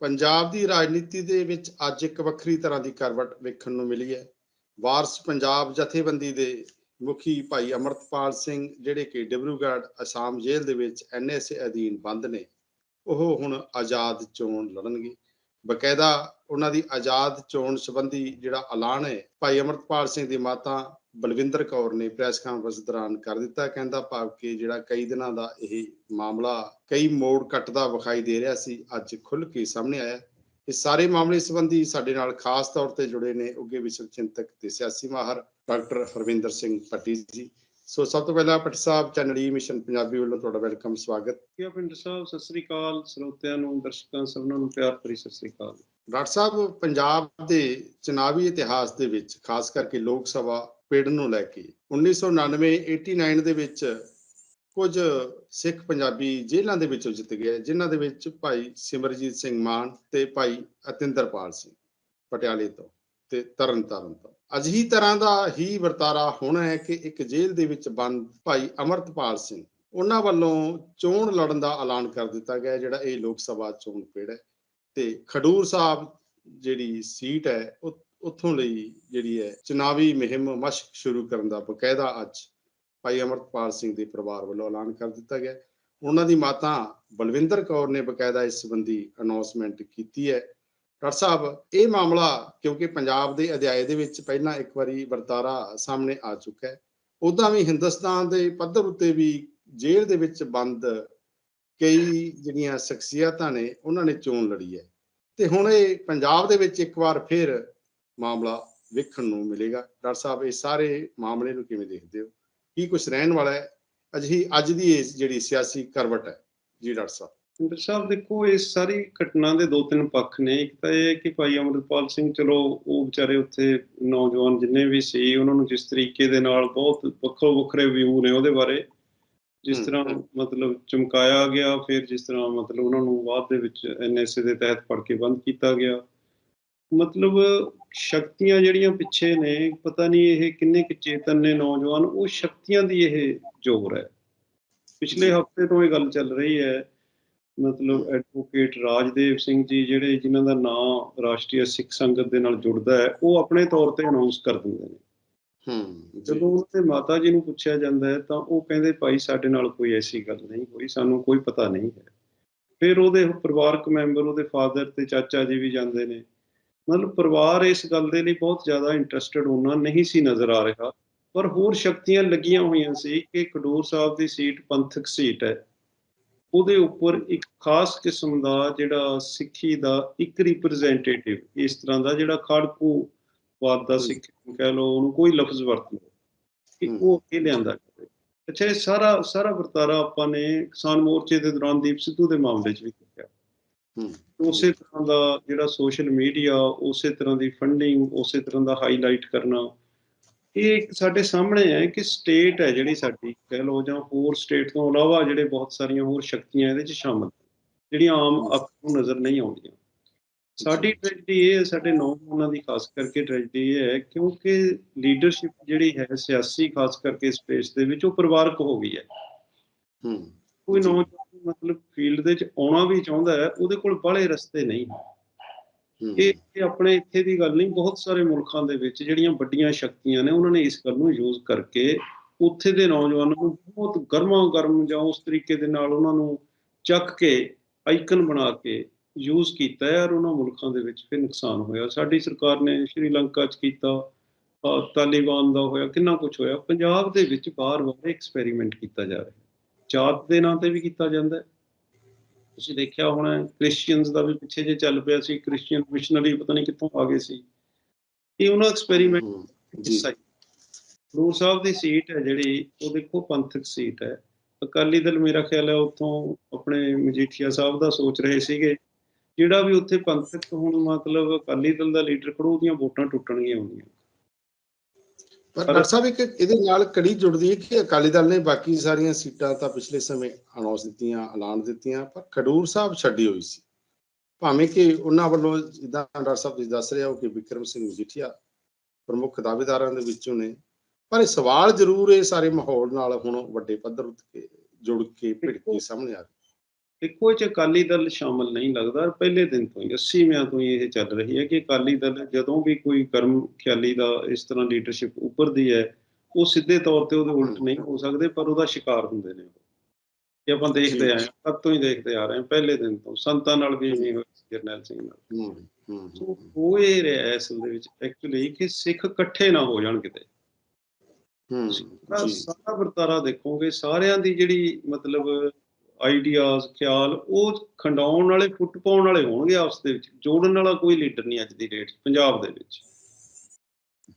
ਪੰਜਾਬ ਦੀ ਰਾਜਨੀਤੀ ਦੇ ਵਿੱਚ ਅੱਜ ਇੱਕ ਵੱਖਰੀ ਤਰ੍ਹਾਂ ਦੀ ਕਰਵਟ ਵੇਖਣ ਨੂੰ ਮਿਲੀ ਹੈ। ਵਾਰਸ ਪੰਜਾਬ ਜਥੇਬੰਦੀ ਦੇ ਮੁਖੀ ਭਾਈ ਅਮਰਤਪਾਲ ਸਿੰਘ, ਜਿਹੜੇ ਕਿ ਡਿਬਰੂਗੜ੍ਹ ਅਸਾਮ ਜੇਲ੍ਹ ਦੇ ਵਿੱਚ ਐਨਐਸਏ ਅਧੀਨ ਬੰਦ ਨੇ, ਉਹ ਹੁਣ ਆਜ਼ਾਦ ਚੋਣ ਲੜਨਗੇ। ਬਕਾਇਦਾ ਉਹਨਾਂ ਦੀ ਆਜ਼ਾਦ ਚੋਣ ਸੰਬੰਧੀ ਜਿਹੜਾ ਐਲਾਨ ਹੈ, ਭਾਈ ਅਮਰਤਪਾਲ ਸਿੰਘ ਦੀ ਮਾਤਾ ਬਲਵਿੰਦਰ ਕੌਰ ਨੇ ਪ੍ਰੈਸ ਕਾਨਫਰੰਸ ਦੌਰਾਨ ਕਰ ਦਿੱਤਾ ਕਹਿੰਦਾ ਭਾਵ ਕਿ ਜਿਹੜਾ ਕਈ ਦਿਨਾਂ ਦਾ ਇਹ ਮਾਮਲਾ ਕਈ ਮੋੜ ਕੱਟਦਾ ਵਿਖਾਈ ਦੇ ਰਿਹਾ ਸੀ ਅੱਜ ਖੁੱਲ ਕੇ ਸਾਹਮਣੇ ਆਇਆ। ਇਸ ਸਾਰੇ ਮਾਮਲੇ ਸੰਬੰਧੀ ਸਾਡੇ ਨਾਲ ਖਾਸ ਤੌਰ ਤੇ ਜੁੜੇ ਨੇ ਉੱਗੇ ਵਿਸ਼ਵ ਚਿੰਤਕ ਤੇ ਸਿਆਸੀ ਮਾਹਰ ਡਾਕਟਰ ਹਰਵਿੰਦਰ ਸਿੰਘ ਪੱਟੀ ਜੀ। ਸੋ ਸਭ ਤੋਂ ਪਹਿਲਾਂ Patti Sahib channel E Mission Punjabi ਵੱਲੋਂ ਤੁਹਾਡਾ ਵੈਲਕਮ ਸਵਾਗਤ। ਕਿਆ ਪਿੰਡ ਸਾਹਿਬ ਸਤਿ ਸ੍ਰੀ ਅਕਾਲ। ਸਰੋਤਿਆਂ ਨੂੰ ਦਰਸ਼ਕਾਂ ਸਭਨਾਂ ਨੂੰ ਪਿਆਰ ਭਰੀ ਸਤਿ ਸ੍ਰੀ ਅਕਾਲ। ਡਾਕਟਰ ਸਾਹਿਬ ਪੰਜਾਬ ਦੇ ਚੁਣਾਵੀ ਇਤਿਹਾਸ ਦੇ ਵਿੱਚ ਖਾਸ ਕਰਕੇ ਲੋਕ ਸਭਾ ਪਿੰਡ ਨੂੰ ਲੈ ਕੇ। 1999 89 ਦੇ ਵਿੱਚ ਕੁਝ ਸਿੱਖ ਪੰਜਾਬੀ ਜੇਲ੍ਹਾਂ ਦੇ ਵਿੱਚੋਂ ਜਿੱਤ ਗਏ, ਜਿਨ੍ਹਾਂ ਦੇ ਵਿੱਚ ਭਾਈ ਸਿਮਰਜੀਤ ਸਿੰਘ ਮਾਨ ਤੇ ਭਾਈ ਅਤਿੰਦਰਪਾਲ ਸਿੰਘ ਪਟਿਆਲੇ ਤੋਂ ਤੇ ਤਰਨਤਾਰਨ ਤੋਂ। ਅਜਿਹੀ ਤਰ੍ਹਾਂ ਦਾ ਹੀ ਵਰਤਾਰਾ ਹੋਣਾ ਹੈ ਕਿ ਇੱਕ ਜੇਲ੍ਹ ਦੇ ਵਿੱਚ ਬੰਦ ਭਾਈ ਅਮਰਤਪਾਲ ਸਿੰਘ, ਉਹਨਾਂ ਵੱਲੋਂ ਚੋਣ ਲੜਨ ਦਾ ਐਲਾਨ ਕਰ ਦਿੱਤਾ ਗਿਆ ਜਿਹੜਾ ਇਹ ਲੋਕ ਸਭਾ ਚੋਣ ਪਿੜ ਹੈ। ਤੇ ਖਡੂਰ ਸਾਹਿਬ ਜਿਹੜੀ ਸੀਟ ਹੈ, ਉਹ ਉੱਥੋਂ ਲਈ ਜਿਹੜੀ ਹੈ ਚੁਣਾਵੀ ਮੁਹਿੰਮ ਮਸ਼ਕ ਸ਼ੁਰੂ ਕਰਨ ਦਾ ਬਕਾਇਦਾ ਅੱਜ ਭਾਈ ਅਮਰਤਪਾਲ ਸਿੰਘ ਦੇ ਪਰਿਵਾਰ ਵੱਲੋਂ ਐਲਾਨ ਕਰ ਦਿੱਤਾ ਗਿਆ। ਉਹਨਾਂ ਦੀ ਮਾਤਾ ਬਲਵਿੰਦਰ ਕੌਰ ਨੇ ਬਕਾਇਦਾ ਇਸ ਸੰਬੰਧੀ ਅਨਾਉਂਸਮੈਂਟ ਕੀਤੀ ਹੈ। ਡਾਕਟਰ ਸਾਹਿਬ, ਇਹ ਮਾਮਲਾ ਕਿਉਂਕਿ ਪੰਜਾਬ ਦੇ ਅਧਿਆਏ ਦੇ ਵਿੱਚ ਪਹਿਲਾਂ ਇੱਕ ਵਾਰੀ ਵਰਤਾਰਾ ਸਾਹਮਣੇ ਆ ਚੁੱਕਾ ਹੈ। ਉਦਾਂ ਵੀ ਹਿੰਦੁਸਤਾਨ ਦੇ ਪੱਧਰ ਉੱਤੇ ਵੀ ਜੇਲ੍ਹ ਦੇ ਵਿੱਚ ਬੰਦ ਕਈ ਜਿਹੜੀਆਂ ਸ਼ਖਸੀਅਤਾਂ ਨੇ, ਉਹਨਾਂ ਨੇ ਚੋਣ ਲੜੀ ਹੈ। ਤੇ ਹੁਣ ਇਹ ਪੰਜਾਬ ਦੇ ਵਿੱਚ ਇੱਕ ਵਾਰ ਫਿਰ ਮਾਮਲਾ ਵੇਖਣ ਨੂੰ ਮਿਲੇਗਾ। ਡਾਕਟਰ ਸਾਹਿਬ ਇਹ ਸਾਰੇ ਮਾਮਲੇ ਨੂੰ ਕਿਵੇਂ ਦੇਖਦੇ ਹੋ? ਕੀ ਕੁਝ ਰਹਿਣ ਵਾਲਾ ਹੈ? ਅਜਿਹੀ ਅੱਜ ਦੀ ਇਹ ਜਿਹੜੀ ਸਿਆਸੀ ਕਰਵਟ ਹੈ ਜੀ ਡਾਕਟਰ ਸਾਹਿਬ। ਪਿੰਡ ਸਾਹਿਬ ਦੇਖੋ ਇਸ ਸਾਰੀ ਘਟਨਾ ਦੇ ਦੋ ਤਿੰਨ ਪੱਖ ਨੇ। ਇੱਕ ਤਾਂ ਇਹ ਹੈ ਕਿ ਭਾਈ ਅਮਰਪਾਲ ਸਿੰਘ ਚਲੋ ਉਹ ਵਿਚਾਰੇ ਉੱਥੇ ਨੌਜਵਾਨ ਜਿੰਨੇ ਵੀ ਸੀ ਉਹਨਾਂ ਨੂੰ ਜਿਸ ਤਰੀਕੇ ਦੇ ਨਾਲ ਬਹੁਤ ਵੱਖੋ ਵੱਖਰੇ ਵਿਊ ਨੇ ਉਹਦੇ ਬਾਰੇ। ਜਿਸ ਤਰ੍ਹਾਂ। ਮਤਲਬ ਚਮਕਾਇਆ ਗਿਆ ਫਿਰ ਜਿਸ ਤਰ੍ਹਾਂ ਮਤਲਬ ਉਹਨਾਂ ਨੂੰ ਬਾਅਦ ਦੇ ਵਿੱਚ ਐਨਐਸਏ ਦੇ ਤਹਿਤ ਫੜ ਕੇ ਬੰਦ ਕੀਤਾ ਗਿਆ। ਮਤਲਬ ਸ਼ਕਤੀਆਂ ਜਿਹੜੀਆਂ ਪਿੱਛੇ ਨੇ ਪਤਾ ਨਹੀਂ ਇਹ ਕਿੰਨੇ ਕੁ ਚੇਤਨ ਨੇ ਨੌਜਵਾਨ ਉਹ ਸ਼ਕਤੀਆਂ ਦੀ ਇਹ ਜ਼ੋਰ ਹੈ। ਪਿਛਲੇ। ਹਫ਼ਤੇ ਤੋਂ ਇਹ ਗੱਲ ਚੱਲ ਰਹੀ ਹੈ ਮਤਲਬ ਐਡਵੋਕੇਟ ਰਾਜਦੇਵ ਸਿੰਘ ਜੀ ਜਿਹੜੇ ਜਿਨ੍ਹਾਂ ਦਾ ਨਾਮ ਰਾਸ਼ਟਰੀ ਸਿੱਖ ਸੰਗਤ ਦੇ ਨਾਲ ਜੁੜਦਾ ਹੈ ਉਹ ਆਪਣੇ ਤੌਰ ਤੇ ਅਨਾਉਂਸ ਕਰ ਦਿੰਦੇ ਨੇ। ਹੂੰ ਜਦੋਂ ਉਹਨਾਂ ਦੇ ਮਾਤਾ ਜੀ ਨੂੰ ਪੁੱਛਿਆ ਜਾਂਦਾ ਹੈ ਤਾਂ ਉਹ ਕਹਿੰਦੇ ਭਾਈ ਸਾਡੇ ਨਾਲ ਕੋਈ ਐਸੀ ਗੱਲ ਨਹੀਂ ਹੋਈ ਸਾਨੂੰ ਕੋਈ ਪਤਾ ਨਹੀਂ ਹੈ। ਫਿਰ ਉਹਦੇ ਪਰਿਵਾਰਕ ਮੈਂਬਰ ਉਹਦੇ ਫਾਦਰ ਤੇ ਚਾਚਾ ਜੀ ਵੀ ਜਾਂਦੇ ਨੇ। ਮਤਲਬ ਪਰਿਵਾਰ ਇਸ ਗੱਲ ਦੇ ਲਈ ਬਹੁਤ ਜ਼ਿਆਦਾ ਇੰਟਰਸਟਿਡ ਹੋਣਾ ਨਹੀਂ ਸੀ ਨਜ਼ਰ ਆ ਰਿਹਾ ਪਰ ਹੋਰ ਸ਼ਕਤੀਆਂ ਲੱਗੀਆਂ ਹੋਈਆਂ ਸੀ ਕਿ ਖਡੂਰ ਸਾਹਿਬ ਦੀ ਸੀਟ ਪੰਥਕ ਸੀਟ ਹੈ ਉਹਦੇ ਉੱਪਰ ਇੱਕ ਖਾਸ ਕਿਸਮ ਦਾ ਜਿਹੜਾ ਸਿੱਖੀ ਦਾ ਇੱਕ ਰਿਪਰੈਜ਼ੈਂਟੇਟਿਵ ਇਸ ਤਰ੍ਹਾਂ ਦਾ ਜਿਹੜਾ ਖਾੜਕੂ ਵਾਦ ਦਾ। ਸਿੱਖ ਕਹਿ ਲਓ ਉਹਨੂੰ ਕੋਈ ਲਫ਼ਜ਼ ਵਰਤ ਕਿ। ਉਹ ਅੱਗੇ ਲਿਆਂਦਾ ਅੱਛਾ ਇਹ ਸਾਰਾ ਸਾਰਾ ਵਰਤਾਰਾ ਆਪਾਂ ਨੇ ਕਿਸਾਨ ਮੋਰਚੇ ਦੇ ਦੌਰਾਨ ਦੀਪ ਸਿੱਧੂ ਦੇ ਮਾਮਲੇ 'ਚ ਵੀ ਉਸੇ ਤਰ੍ਹਾਂ ਦਾ ਜਿਹੜਾ ਸੋਸ਼ਲ ਮੀਡੀਆ ਉਸੇ ਤਰ੍ਹਾਂ ਦੀ ਫੰਡਿੰਗ ਉਸੇ ਤਰ੍ਹਾਂ ਦਾ ਹਾਈਲਾਈਟ ਕਰਨਾ ਇਹ ਸਾਡੇ ਸਾਹਮਣੇ ਹੈ ਕਿ ਸਟੇਟ ਹੈ ਜਿਹੜੀ ਸਾਡੀ ਕਹਿ ਲਓ ਜਾਂ ਹੋਰ ਸਟੇਟ ਤੋਂ ਇਲਾਵਾ ਜਿਹੜੇ ਬਹੁਤ ਸਾਰੀਆਂ ਹੋਰ ਸ਼ਕਤੀਆਂ ਇਹਦੇ 'ਚ ਸ਼ਾਮਲ ਜਿਹੜੀਆਂ ਆਮ ਅੱਖ ਨੂੰ ਨਜ਼ਰ ਨਹੀਂ ਆਉਂਦੀਆਂ। ਸਾਡੀ ਟ੍ਰੈਜਡੀ ਇਹ ਹੈ ਸਾਡੇ ਨੌਜਵਾਨਾਂ ਦੀ ਖਾਸ ਕਰਕੇ ਟ੍ਰੈਜਡੀ ਇਹ ਹੈ ਕਿਉਂਕਿ ਲੀਡਰਸ਼ਿਪ ਜਿਹੜੀ ਹੈ ਸਿਆਸੀ ਖਾਸ ਕਰਕੇ ਸਪੇਸ ਦੇ ਵਿੱਚ ਉਹ ਪਰਿਵਾਰਕ ਹੋ ਗਈ ਹੈ। ਹੂੰ। ਕੋਈ। ਨੌਜਵਾਨ ਮਤਲਬ ਫੀਲਡ ਦੇ ਵਿੱਚ ਆਉਣਾ ਵੀ ਚਾਹੁੰਦਾ ਹੈ ਉਹਦੇ ਕੋਲ ਬਾਹਲੇ ਰਸਤੇ ਨਹੀਂ ਇਹ ਆਪਣੇ ਇੱਥੇ ਦੀ ਗੱਲ ਨਹੀਂ ਬਹੁਤ ਸਾਰੇ ਮੁਲਕਾਂ ਦੇ ਵਿੱਚ ਜਿਹੜੀਆਂ ਵੱਡੀਆਂ ਸ਼ਕਤੀਆਂ ਨੇ ਉਹਨਾਂ ਨੇ ਇਸ ਗੱਲ ਨੂੰ ਯੂਜ਼ ਕਰਕੇ ਉੱਥੇ ਦੇ ਨੌਜਵਾਨਾਂ ਨੂੰ ਬਹੁਤ ਗਰਮਾ ਗਰਮ ਜਾਂ ਉਸ ਤਰੀਕੇ ਦੇ ਨਾਲ ਉਹਨਾਂ ਨੂੰ ਚੱਕ ਕੇ ਆਈਕਨ ਬਣਾ ਕੇ ਯੂਜ਼ ਕੀਤਾ ਹੈ ਔਰ ਉਹਨਾਂ ਮੁਲਕਾਂ ਦੇ ਵਿੱਚ ਫਿਰ ਨੁਕਸਾਨ ਹੋਇਆ। ਸਾਡੀ ਸਰਕਾਰ ਨੇ ਸ਼੍ਰੀਲੰਕਾ 'ਚ ਕੀਤਾ ਤਾਲਿਬਾਨ ਦਾ ਹੋਇਆ ਕਿੰਨਾ ਕੁਝ ਹੋਇਆ। ਪੰਜਾਬ ਦੇ ਵਿੱਚ ਬਾਰ-ਬਾਰ ਐਕਸਪੈਰੀਮੈਂਟ ਕੀਤਾ ਜਾ ਰਿਹਾ। ਜਾਤ ਦੇ ਨਾਂ ਤੇ ਵੀ ਕੀਤਾ ਜਾਂਦਾ ਹੈ। ਤੁਸੀਂ ਦੇਖਿਆ ਹੋਣਾ ਕ੍ਰਿਸਚੀਅਨਸ ਦਾ ਵੀ ਪਿੱਛੇ ਜੇ ਚੱਲ ਪਿਆ ਸੀ ਕ੍ਰਿਸਚੀਅਨ ਮਿਸ਼ਨਰੀ ਪਤਾ ਨਹੀਂ ਕਿੱਥੋਂ ਆ ਗਏ ਸੀ। ਇਹ ਉਹਨਾਂ ਐਕਸਪੈਰੀਮੈਂਟ ਹਿੱਸਾ ਗੁਰੂ ਸਾਹਿਬ ਦੀ ਸੀਟ ਹੈ ਜਿਹੜੀ ਉਹ ਦੇਖੋ ਪੰਥਕ ਸੀਟ ਹੈ। ਅਕਾਲੀ ਦਲ ਮੇਰਾ ਖਿਆਲ ਹੈ ਉੱਥੋਂ ਆਪਣੇ ਮਜੀਠੀਆ ਸਾਹਿਬ ਦਾ ਸੋਚ ਰਹੇ ਸੀਗੇ। ਜਿਹੜਾ ਵੀ ਉੱਥੇ ਪੰਥਕ ਹੁਣ ਮਤਲਬ ਅਕਾਲੀ ਦਲ ਦਾ ਲੀਡਰ ਖੜੋ ਉਹਦੀਆਂ ਵੋਟਾਂ ਟੁੱਟਣਗੀਆਂ ਹੁੰਦੀਆਂ ਪਰ ਡਾਕਟਰ ਸਾਹਿਬ, ਇੱਕ ਇਹਦੇ ਨਾਲ ਕੜੀ ਜੁੜਦੀ ਹੈ ਕਿ ਅਕਾਲੀ ਦਲ ਨੇ ਬਾਕੀ ਸਾਰੀਆਂ ਸੀਟਾਂ ਤਾਂ ਪਿਛਲੇ ਸਮੇਂ ਅਨਾਉਂਸ ਦਿੱਤੀਆਂ, ਐਲਾਨ ਦਿੱਤੀਆਂ, ਪਰ ਖਡੂਰ ਸਾਹਿਬ ਛੱਡੀ ਹੋਈ ਸੀ। ਭਾਵੇਂ ਕਿ ਉਹਨਾਂ ਵੱਲੋਂ ਜਿੱਦਾਂ ਡਾਕਟਰ ਸਾਹਿਬ ਤੁਸੀਂ ਦੱਸ ਰਹੇ ਹੋ ਕਿ ਵਿਕਰਮ ਸਿੰਘ ਮਜੀਠੀਆ ਪ੍ਰਮੁੱਖ ਦਾਅਵੇਦਾਰਾਂ ਦੇ ਵਿੱਚੋਂ ਨੇ, ਪਰ ਇਹ ਸਵਾਲ ਜ਼ਰੂਰ ਇਹ ਸਾਰੇ ਮਾਹੌਲ ਨਾਲ ਹੁਣ ਵੱਡੇ ਪੱਧਰ ਉੱਤੇ ਜੁੜ ਕੇ ਭਿੜ ਸਾਹਮਣੇ ਆ ਰਿਹਾ ਇਹ ਚ ਅਕਾਲੀ ਦਲ ਸ਼ਾਮਲ ਨਹੀਂ ਲੱਗਦਾ ਪਹਿਲੇ ਦਿਨ ਤੋਂ ਹੀ 80ਵਿਆਂ ਤੋਂ ਹੀ ਇਹ ਚੱਲ ਰਹੀ ਹੈ ਕਿ ਅਕਾਲੀ ਦਲ ਜਦੋਂ ਵੀ ਕੋਈ ਕਰਮ ਖਿਆਲੀ ਦਾ ਇਸ ਤਰ੍ਹਾਂ ਲੀਡਰਸ਼ਿਪ ਉੱਪਰਦੀ ਹੈ ਉਹ ਸਿੱਧੇ ਤੌਰ ਤੇ ਉਹਦੇ ਉਲਟ ਨਹੀਂ ਹੋ ਸਕਦੇ ਪਰ ਉਹਦਾ ਸ਼ਿਕਾਰ ਹੁੰਦੇ ਨੇ ਉਹ। ਇਹ ਆਪਾਂ ਦੇਖਦੇ। ਆਏ ਹਾਂ ਤਦ ਤੋਂ ਹੀ ਦੇਖਦੇ ਆ ਰਹੇ ਹਾਂ ਪਹਿਲੇ ਦਿਨ ਤੋਂ ਸੰਤਾਂ ਨਾਲ ਵੀ ਇਵੇਂ ਹੋਇਆ ਜਰਨੈਲ ਸਿੰਘ ਨਾਲ। ਹੂੰ ਹੂੰ ਉਹ ਇਹ ਰਿਹਾ ਅਸਲ ਦੇ ਵਿੱਚ ਐਕਚੁਅਲੀ ਕਿ ਸਿੱਖ ਇਕੱਠੇ ਨਾ ਹੋ ਜਾਣ ਕਿਤੇ। ਹੂੰ ਸਾਰਾ ਵਰਤਾਰਾ ਦੇਖੋਗੇ ਸਾਰਿਆਂ ਦੀ ਜਿਹੜੀ ਮਤਲਬ ਆਈਡੀਆਜ਼ ਖਿਆਲ ਉਹ ਖੰਡਾਉਣ ਵਾਲੇ ਫੁੱਟ ਪਾਉਣ ਵਾਲੇ ਹੋਣਗੇ ਆਪਸ ਦੇ ਵਿੱਚ। ਜੋੜਨ ਵਾਲਾ ਕੋਈ ਲੀਡਰ ਨਹੀਂ ਅੱਜ ਦੀ ਡੇਟ ਪੰਜਾਬ ਦੇ ਵਿੱਚ।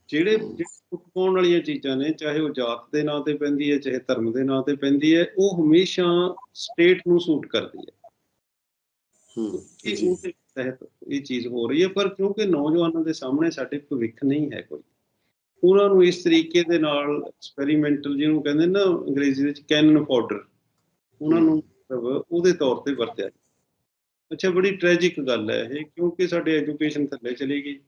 ਜਿਹੜੇ ਫੁੱਟ ਪਾਉਣ ਵਾਲੀਆਂ ਚੀਜ਼ਾਂ ਨੇ ਚਾਹੇ ਉਹ ਜਾਤ ਦੇ ਨਾਂ ਤੇ ਪੈਂਦੀ ਹੈ ਚਾਹੇ ਧਰਮ ਦੇ ਨਾਂ ਤੇ ਪੈਂਦੀ ਹੈ ਉਹ ਹਮੇਸ਼ਾ ਸਟੇਟ ਨੂੰ ਸੂਟ ਕਰਦੀ ਹੈ। ਹੂੰ ਜੀ। ਉਹਦੇ ਤਹਿਤ ਇਹ ਚੀਜ਼ ਹੋ ਰਹੀ ਹੈ ਪਰ ਕਿਉਂਕਿ ਨੌਜਵਾਨਾਂ ਦੇ ਸਾਹਮਣੇ ਸਾਡੇ ਭਵਿੱਖ ਨਹੀਂ ਹੈ ਕੋਈ ਉਹਨਾਂ ਨੂੰ ਇਸ ਤਰੀਕੇ ਦੇ ਨਾਲ ਐਕਸਪੈਰੀਮੈਂਟਲ ਜਿਹਨੂੰ ਕਹਿੰਦੇ ਨਾ ਅੰਗਰੇਜ਼ੀ ਵਿੱਚ ਕੈਨਨ ਫਾਡਰ ਉਹਨਾਂ ਨੂੰ ਮਤਲਬ ਉਹਦੇ ਤੌਰ ਤੇ ਵਰਤਿਆ। ਅੱਛਾ ਬੜੀ ਟ੍ਰੈਜਿਕ ਗੱਲ ਹੈ ਇਹ ਕਿਉਂਕਿ ਸਾਡੇ ਐਜੂਕੇਸ਼ਨ ਥੱਲੇ ਚਲੀ ਗਈ।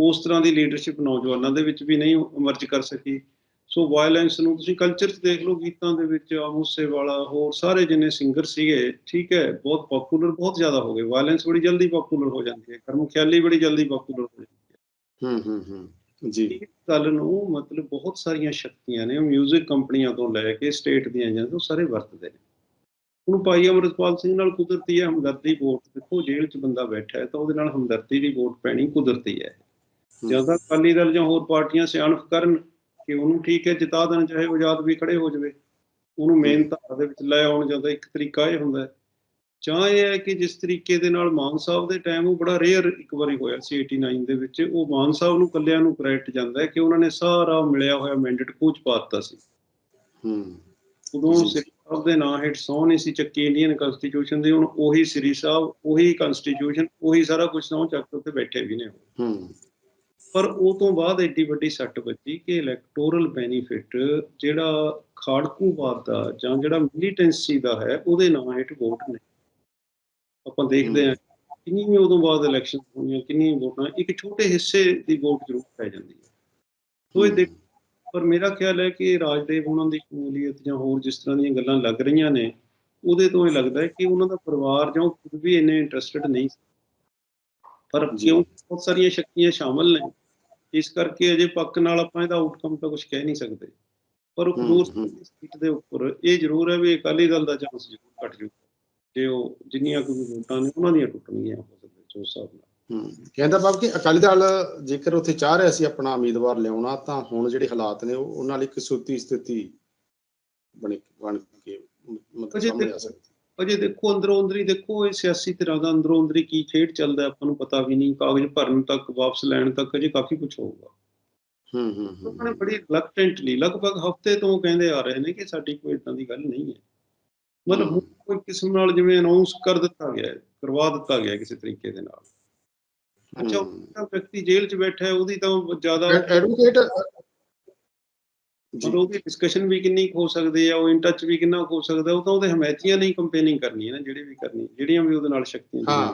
ਉਸ ਤਰ੍ਹਾਂ ਦੀ ਲੀਡਰਸ਼ਿਪ ਨੌਜਵਾਨਾਂ ਦੇ ਵਿੱਚ ਵੀ ਨਹੀਂ ਇਮਰਜ ਕਰ ਸਕੀ। ਸੋ ਵਾਇਲੈਂਸ ਨੂੰ ਤੁਸੀਂ ਕਲਚਰ 'ਚ ਦੇਖ ਲਓ ਗੀਤਾਂ ਦੇ ਵਿੱਚ ਆਮੂਸੇ ਵਾਲਾ ਹੋਰ ਸਾਰੇ ਜਿੰਨੇ ਸਿੰਗਰ ਸੀਗੇ ਠੀਕ ਹੈ ਬਹੁਤ ਪਪੂਲਰ ਬਹੁਤ ਜ਼ਿਆਦਾ ਹੋ ਗਏ। ਵਾਇਲੈਂਸ ਬੜੀ ਜਲਦੀ ਪਪੂਲਰ ਹੋ ਜਾਂਦੀ ਹੈ। ਕਰਮ ਖਿਆਲੀ ਬੜੀ ਜਲਦੀ ਪਪੂਲਰ ਹੋ ਜਾਂਦੀ ਹੈ। ਹੂੰ ਹੂੰ ਹੂੰ। ਜੀ। ਗੱਲ ਨੂੰ ਮਤਲਬ ਬਹੁਤ ਸਾਰੀਆਂ ਸ਼ਕਤੀਆਂ ਨੇ 뮤직 ਕੰਪਨੀਆਂ ਤੋਂ ਲੈ ਕੇ ਸਟੇਟ ਦੀਆਂ ਏਜੰਸੀਆਂ ਤੋਂ ਸਾਰੇ ਵਰਤਦੇ ਨੇ। ਹੁਣ ਭਾਈ ਅਮਰਤਪਾਲ ਸਿੰਘ ਨਾਲ ਕੁਦਰਤੀ ਹੈ ਹਮਦਰਦੀ ਵੋਟ ਦੇਖੋ ਜੇਲ੍ਹ 'ਚ ਬੰਦਾ ਬੈਠਾ ਹੈ ਤਾਂ ਉਹਦੇ ਨਾਲ ਹਮਦਰਦੀ ਦੀ ਵੋਟ ਪੈਣੀ ਕੁਦਰਤੀ ਹੈ। ਹੂੰ, ਜਾਂ ਤਾਂ ਅਕਾਲੀ ਦਲ ਜਾਂ ਹੋਰ ਪਾਰਟੀਆਂ ਸਿਆਣਪ ਕਰਨ ਕਿ ਉਹਨੂੰ ਠੀਕ ਹੈ ਜਿਤਾ ਦੇਣ ਚਾਹੇ ਆਜ਼ਾਦ ਵੀ ਖੜੇ ਹੋ ਜਾਵੇ। ਉਹਨੂੰ ਮੇਨ ਧਾਰਾ ਦੇ ਵਿੱਚ ਲੈ ਆਉਣ ਜਾਂਦਾ ਇੱਕ ਤਰੀਕਾ ਇਹ ਹੁੰਦਾ ਹੈ। ਜਾਂ ਇਹ ਹੈ ਕਿ ਜਿਸ ਤਰੀਕੇ ਦੇ ਨਾਲ ਮਾਨ ਸਾਹਿਬ ਦੇ ਟਾਈਮ ਉਹ ਬੜਾ ਰੇਅਰ ਇੱਕ ਵਾਰੀ ਹੋਇਆ ਸੀ 89 ਦੇ ਵਿੱਚ। ਉਹ ਮਾਨ ਸਾਹਿਬ ਨੂੰ ਕੱਲਿਆਂ ਨੂੰ ਕ੍ਰੈਡਿਟ ਜਾਂਦਾ ਹੈ ਕਿ ਉਹਨਾਂ ਨੇ ਸਾਰਾ ਮਿਲਿਆ ਹੋਇਆ ਮੈਂਡੇਟ ਕੋਚ ਪਾ ਦਿੱਤਾ ਸੀ। ਹੂੰ। ਉਦੋਂ ਜੀ। ਸਾਹਿਬ ਦੇ ਨਾਂ ਹੇਠ ਸਹੁੰ ਨਹੀਂ ਸੀ ਚੱਕੀ ਇੰਡੀਅਨ ਕਨਸਟੀਟਿਊਸ਼ਨ ਦੀ ਹੁਣ ਉਹੀ ਸ੍ਰੀ ਸਾਹਿਬ ਉਹੀ ਕਨਸਟੀਟਿਊਸ਼ਨ ਉਹੀ ਸਾਰਾ ਕੁਝ ਸਹੁੰ ਚੱਕ ਕੇ ਉੱਤੇ ਬੈਠੇ ਵੀ ਨੇ। ਹੂੰ। ਪਰ ਉਹ ਤੋਂ ਬਾਅਦ ਐਡੀ ਵੱਡੀ ਸੱਟ ਵੱਜੀ ਕਿ ਇਲੈਕਟੋਰਲ ਬੈਨੀਫਿਟ ਜਿਹੜਾ ਖਾੜਕੂਵਾਦ ਦਾ ਜਾਂ ਜਿਹੜਾ ਮਿਲੀਟੈਂਸੀ ਦਾ ਹੈ ਉਹਦੇ ਨਾਂ ਹੇਠ ਵੋਟ ਨੇ ਆਪਾਂ ਦੇਖਦੇ ਹਾਂ ਕਿੰਨੀ ਵੀ ਉਦੋਂ ਬਾਅਦ ਇਲੈਕਸ਼ਨ ਹੋਈਆਂ ਕਿੰਨੀਆਂ ਵੋਟਾਂ ਇੱਕ ਛੋਟੇ ਹਿੱਸੇ ਦੀ ਵੋਟ ਜ਼ਰੂਰ ਪੈ ਜਾਂਦੀ ਹੈ। ਸੋ ਇਹ ਦੇਖ ਪਰ ਮੇਰਾ ਖਿਆਲ ਹੈ ਕਿ ਰਾਜਦੇਵ ਉਹਨਾਂ ਦੀ ਸ਼ਮੂਲੀਅਤ ਜਾਂ ਹੋਰ ਜਿਸ ਤਰ੍ਹਾਂ ਦੀਆਂ ਗੱਲਾਂ ਲੱਗ ਰਹੀਆਂ ਨੇ ਉਹਦੇ ਤੋਂ ਇਹ ਲੱਗਦਾ ਹੈ ਕਿ ਉਹਨਾਂ ਦਾ ਪਰਿਵਾਰ ਜਾਂ ਖੁਦ ਵੀ ਇੰਨੇ ਇੰਟਰਸਟਿਡ ਨਹੀਂ ਪਰ। ਕਿਉਂ ਬਹੁਤ ਸਾਰੀਆਂ ਸ਼ਕਤੀਆਂ ਸ਼ਾਮਲ ਨੇ ਇਸ ਕਰਕੇ ਅਜੇ ਪੱਕ ਨਾਲ ਆਪਾਂ ਇਹਦਾ ਆਊਟਕਮ ਤਾਂ ਕੁਝ ਕਹਿ ਨਹੀਂ ਸਕਦੇ ਪਰ ਉਹ ਖਡੂਰ। ਸੀਟ ਦੇ ਉੱਪਰ ਇਹ ਜ਼ਰੂਰ ਹੈ ਵੀ ਅਕਾਲੀ ਦਲ ਦਾ ਚਾਂਸ ਜ਼ਰੂਰ ਘਟ ਜੂ ਜੇ ਉਹ ਜਿੰਨੀਆਂ ਕੁ ਵੀ ਵੋਟਾਂ ਨੇ ਉਹਨਾਂ ਦੀਆਂ ਟੁੱਟਣਗੀਆਂ ਹੋ ਸਕਦੇ ਜੋ ਹੂੰ ਕਹਿੰਦਾ ਬਾਬ ਕਿ ਅਕਾਲੀ ਦਲ ਜੇਕਰ ਉੱਥੇ ਚਾਹ ਰਿਹਾ ਸੀ ਆਪਣਾ ਉਮੀਦਵਾਰ ਲਿਆਉਣਾ ਤਾਂ ਹੁਣ ਜਿਹੜੇ ਹਾਲਾਤ ਨੇ ਉਹ ਉਹਨਾਂ ਲਈ ਕਸੂਤੀ ਸਥਿਤੀ ਬਣ ਬਣ ਕੇ ਮਤਲਬ ਅਜੇ ਸਾਹਮਣੇ ਆ ਦੇਖੋ- ਸਕਦੀ। ਅਜੇ ਦੇਖੋ ਅੰਦਰੋਂ ਅੰਦਰੀ ਦੇਖੋ ਇਹ ਸਿਆਸੀ ਧਿਰਾਂ ਦਾ ਅੰਦਰੋਂ ਅੰਦਰੀ ਕੀ ਖੇਡ ਚੱਲਦਾ ਆਪਾਂ ਨੂੰ ਪਤਾ ਵੀ ਨਹੀਂ ਕਾਗਜ਼ ਭਰਨ ਤੱਕ ਵਾਪਸ ਲੈਣ ਤੱਕ ਅਜੇ ਕਾਫੀ ਕੁਝ ਹੋਊਗਾ। ਹੂੰ ਹੂੰ ਉਹਨਾਂ ਨੇ ਬੜੀ ਰਿਲਕਟੈਂਟਲੀ ਲਗਭਗ ਹਫ਼ਤੇ ਤੋਂ ਕਹਿੰਦੇ ਆ ਰਹੇ ਨੇ ਕਿ ਸਾਡੀ ਕੋਈ ਇਦਾਂ ਦੀ ਗੱਲ ਨਹੀਂ ਹੈ। ਮਤਲਬ ਕੋਈ ਕਿਸਮ ਨਾਲ ਜਿਵੇਂ ਅਨਾਉਂਸ ਕਰ ਦਿੱਤਾ ਗਿਆ ਹੈ ਕਰਵਾ ਦਿੱਤਾ ਗਿਆ ਕਿਸੇ ਤਰੀਕੇ ਦੇ ਨਾਲ। ਅੱਛਾ ਵਿਅਕਤੀ ਜੇਲ੍ਹ 'ਚ ਬੈਠਾ ਹੈ ਉਹਦੀ ਤਾਂ ਜ਼ਿਆਦਾ ਐਡਵੋਕੇਟ ਜੀ ਮਤਲਬ ਉਹਦੀ ਡਿਸਕਸ਼ਨ ਵੀ ਕਿੰਨੀ ਹੋ ਸਕਦੀ ਹੈ ਉਹ ਇਨ ਟੱਚ ਵੀ ਕਿੰਨਾ ਹੋ ਸਕਦਾ ਉਹ ਤਾਂ ਉਹਦੇ ਹਮਾਇਤੀਆਂ ਨਹੀਂ ਕੰਪੇਨਿੰਗ ਕਰਨੀ ਹੈ ਨਾ ਜਿਹੜੀ ਵੀ ਕਰਨੀ ਜਿਹੜੀਆਂ ਵੀ ਉਹਦੇ ਨਾਲ ਸ਼ਕਤੀਆਂ ਹਾਂ।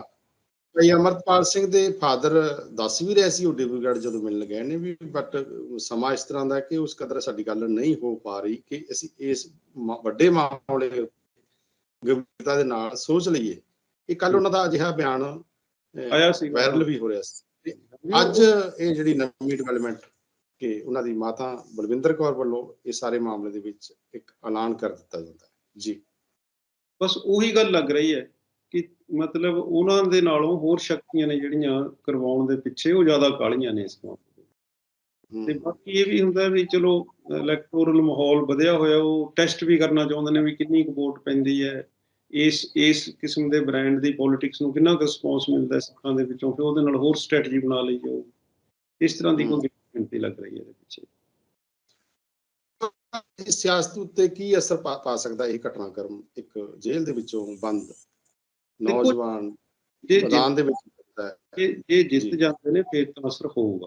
ਭਾਈ ਅਮਰਪਾਲ ਸਿੰਘ ਦੇ ਫਾਦਰ ਦੱਸ ਵੀ ਰਹੇ ਸੀ ਉਹ ਡਿਬਰੂਗੜ੍ਹ ਜਦੋਂ ਮਿਲਣ ਗਏ ਨੇ ਵੀ ਬਟ ਸਮਾਂ ਇਸ ਤਰ੍ਹਾਂ ਦਾ ਕਿ ਉਸ ਕਦਰ ਸਾਡੀ ਗੱਲ ਨਹੀਂ ਹੋ ਪਾ ਰਹੀ ਕਿ ਅਸੀਂ ਇਸ ਵੱਡੇ ਮਾਮਲੇ ਗੰਭੀਰਤਾ ਦੇ ਨਾਲ ਸੋਚ ਲਈਏ। ਇਹ ਕੱਲ ਉਹਨਾਂ ਦਾ ਅਜਿਹਾ ਬਿਆਨ ਆਇਆ ਸੀ ਵਾਇਰਲ ਵੀ ਹੋ ਰਿਹਾ ਸੀ। ਅੱਜ ਇਹ ਜਿਹੜੀ ਨਵੀਂ ਡਿਵੈਲਪਮੈਂਟ ਕਿ ਉਹਨਾਂ ਦੀ ਮਾਤਾ ਬਲਵਿੰਦਰ ਕੌਰ ਵੱਲੋਂ ਇਹ ਸਾਰੇ ਮਾਮਲੇ ਦੇ ਵਿੱਚ ਇੱਕ ਐਲਾਨ ਕਰ ਦਿੱਤਾ ਜਾਂਦਾ ਹੈ। ਜੀ। ਬਸ ਉਹੀ ਗੱਲ ਲੱਗ ਰਹੀ ਹੈ ਕਿ ਮਤਲਬ ਉਹਨਾਂ ਦੇ ਨਾਲੋਂ ਹੋਰ ਸ਼ਕਤੀਆਂ ਨੇ ਜਿਹੜੀਆਂ ਕਰਵਾਉਣ ਦੇ ਪਿੱਛੇ ਉਹ ਜ਼ਿਆਦਾ ਕਾਲੀਆਂ ਨੇ ਇਸ ਤੋਂ ਹੂੰ, ਤੇ ਬਾਕੀ ਇਹ ਵੀ ਹੁੰਦਾ ਵੀ ਚਲੋ ਇਲੈਕਟੋਰਲ ਮਾਹੌਲ ਵਧਿਆ ਹੋਇਆ ਉਹ ਟੈਸਟ ਵੀ ਕਰਨਾ ਚਾਹੁੰਦੇ ਨੇ ਵੀ ਕਿੰਨੀ ਕੁ ਵੋਟ ਪੈਂਦੀ ਹੈ। ਇਸ ਇਸ ਕਿਸਮ ਦੇ ਬ੍ਰਾਂਡ ਦੀ ਪੋਲਿਟਿਕਸ ਨੂੰ ਕਿੰਨਾ ਕੁ ਰਿਸਪੌਂਸ ਮਿਲਦਾ ਸਿੱਖਾਂ ਦੇ ਵਿੱਚੋਂ ਫਿਰ ਉਹਦੇ ਨਾਲ ਹੋਰ ਸਟ੍ਰੈਟਜੀ ਬਣਾ ਲਈ ਜਾਓ ਇਸ ਤਰ੍ਹਾਂ ਦੀ। ਕੋਈ ਗਿਣਤੀ ਲੱਗ ਰਹੀ ਹੈ ਇਹਦੇ ਪਿੱਛੇ ਇਸ ਸਿਆਸਤ ਉੱਤੇ ਕੀ ਅਸਰ ਪਾ ਸਕਦਾ ਇਹ ਘਟਨਾਕ੍ਰਮ ਇੱਕ ਜੇਲ੍ਹ ਦੇ ਵਿੱਚੋਂ ਬੰਦ ਨੌਜਵਾਨ ਮੈਦਾਨ ਦੇ ਵਿੱਚ ਹੁੰਦਾ ਹੈ। ਜੇ- ਜਿੱਤ। ਜਾਂਦੇ ਨੇ ਫਿਰ ਤਾਂ ਅਸਰ ਹੋਊਗਾ